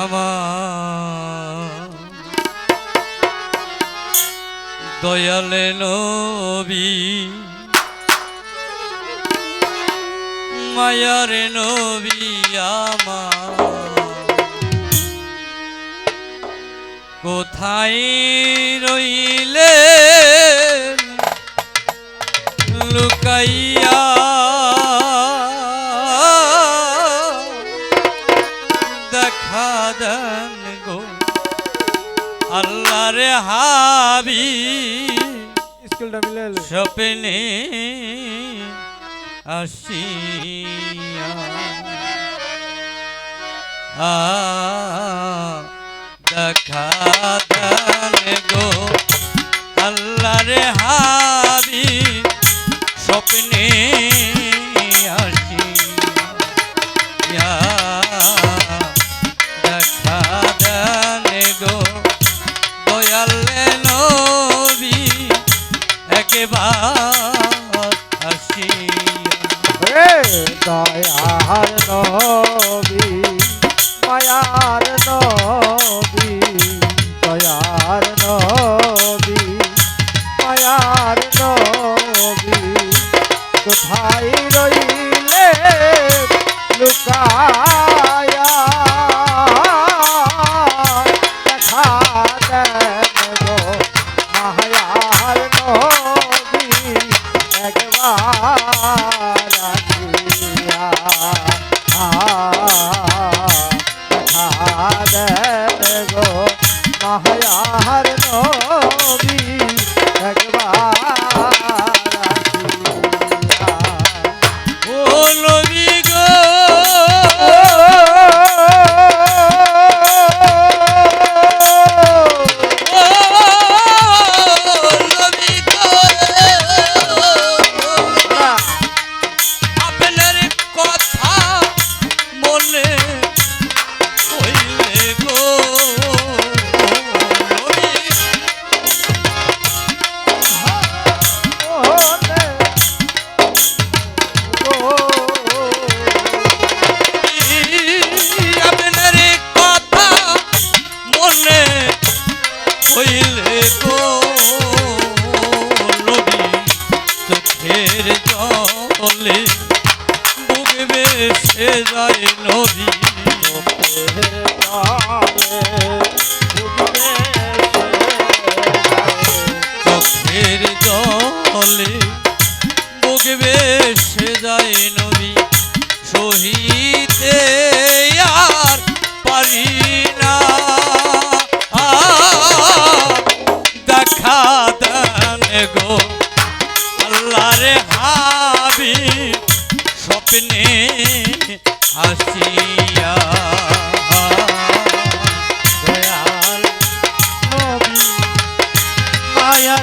আমার দয়ালে নবী মায়ার নবী আমার। কোথায় রইলে লুকাইয়া দান গো। আল্লাহ রে হাবি স্কুলটা মিলে স্বপ্নে আসিয়া। আ দেখা দান গো। আল্লাহ রে হা Ah.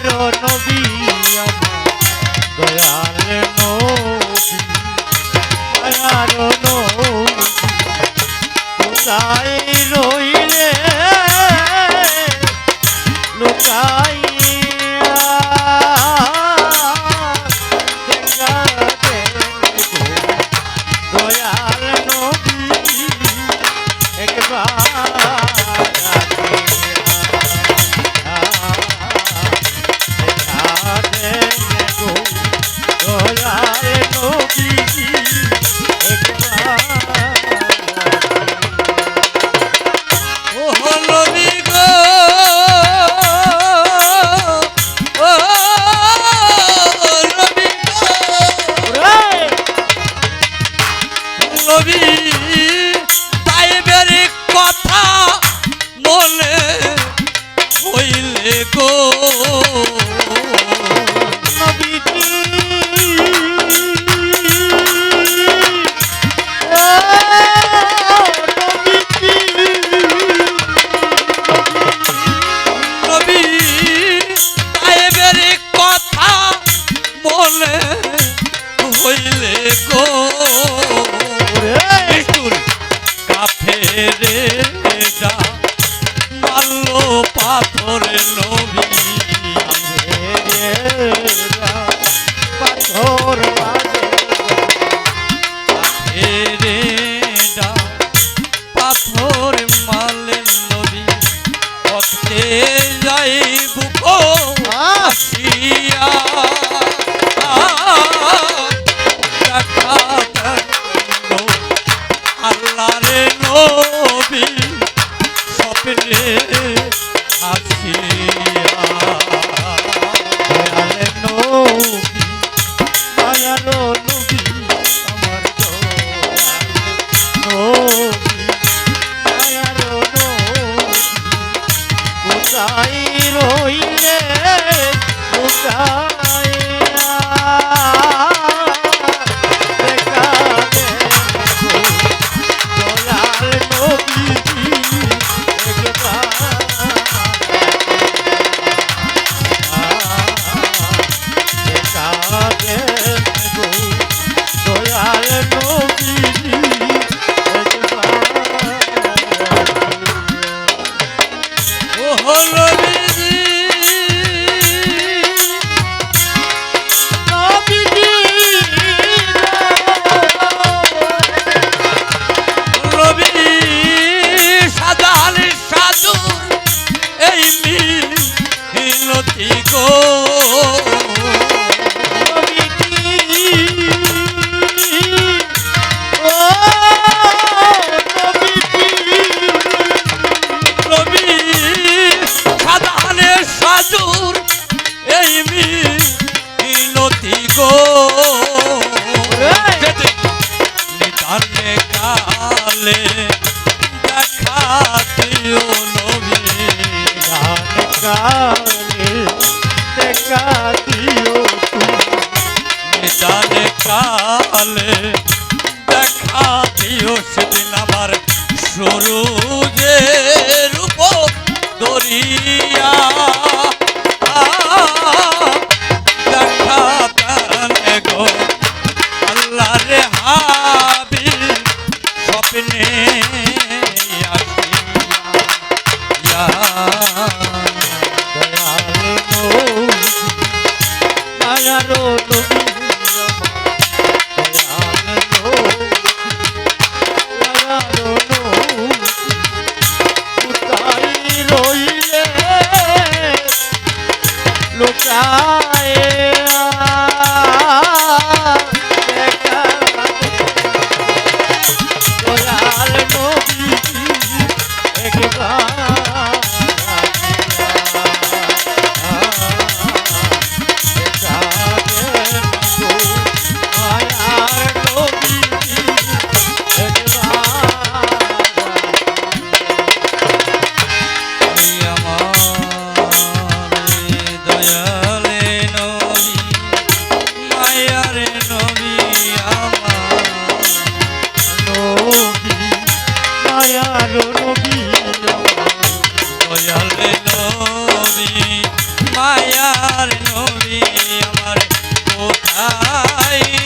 নবী দয়াল নবী দয়াল নবী থামালেন নবী পথে যাই বুক আসিয়া। আল্লাহ রে নবী স্বপ্নে আসিয়া। রইলে কালে কালে দেখা দিও নবী কালে দেখা দিও তুমি। কালে দেখা দিও সেদিন আমার শুরু Ah. ay.